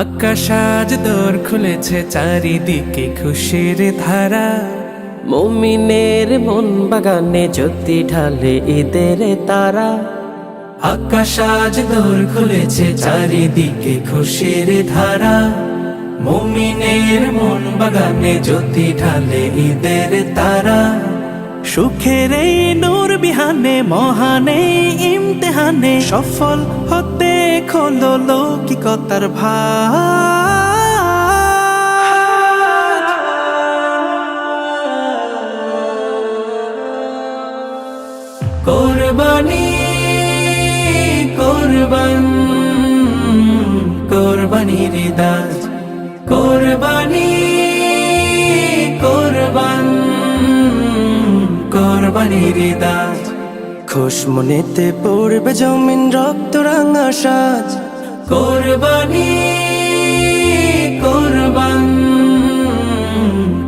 আকাশ আজ দোর খুলেছে চারিদিকে খুশির ধারা। মমিনের মন বাগানে জ্যোতি ঢালে ঈদের তারা। আকাশ আজ দোর খুলেছে চারিদিকে খুশির ধারা। মমিনের মন বাগানে জ্যোতি ঢালে ঈদের তারা। সুখের এই নূর বিহানে মহানে ইমতেহানে সফল হতে খোলো লৌকিকতার ভাই কোরবানি কোরবান কোরবানির দাস। কোরবানি কোরবান কোরবানির দাস। খুশ মনেতে পড়বে জমিন রক্ত রাঙা সাজ। কোরবানি, কোরবান,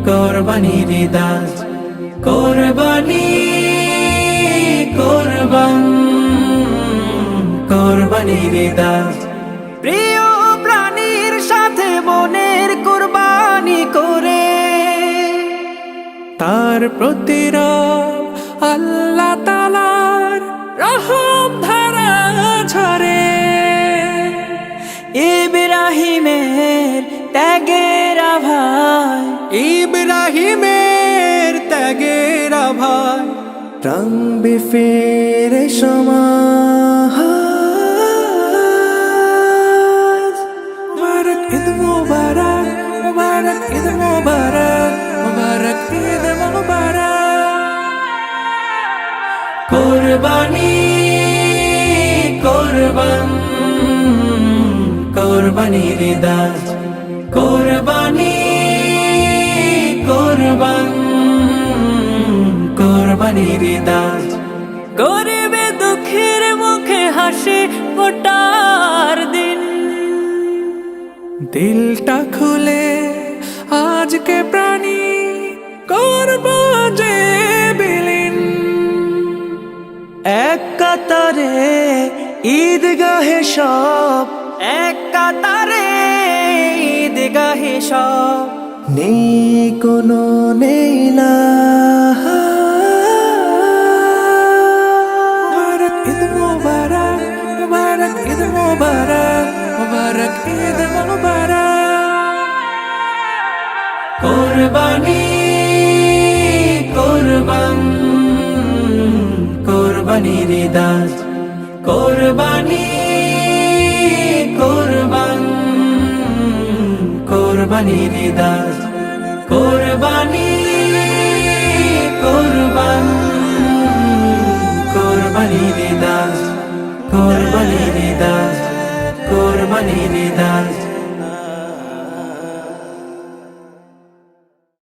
কোরবানির দাস। কোরবানি, কোরবান, কোরবানির দাস। প্রিয় প্রাণীর সাথে মনের কুরবানি করে। তার প্রতিরব আল্লাহ রহম ধারা ঝরে। ইব্রাহিমের ত্যাগের আভায়। ইব্রাহিমের ত্যাগের ভাই রং বিফেরে সমাজ। মুবারক ঈদ মুবারক মুবারক ঈদ মুবারক মুবারক ঈদ মুবারক। কোরবানি কোরবান, কোরবানির দাস। কোরবানি, কোরবান, কোরবানির দাস। গরিবে দুঃখের মুখে হাসি ফোটার দিন। দিলটা খুলে আজকে প্রাণী করব যে বিলীন। এক কাতারে ঈদগাহে সব এক কাতারে ঈদগাহে সব। নেই কোনো নেই ঈদ মুবারক কোরবানি কোরবান দাস কোরবানি কোরবান কোরবানির দাস কোরবানি কোরবান কোরবানির দাস কোরবানির দাস কোরবানির দাস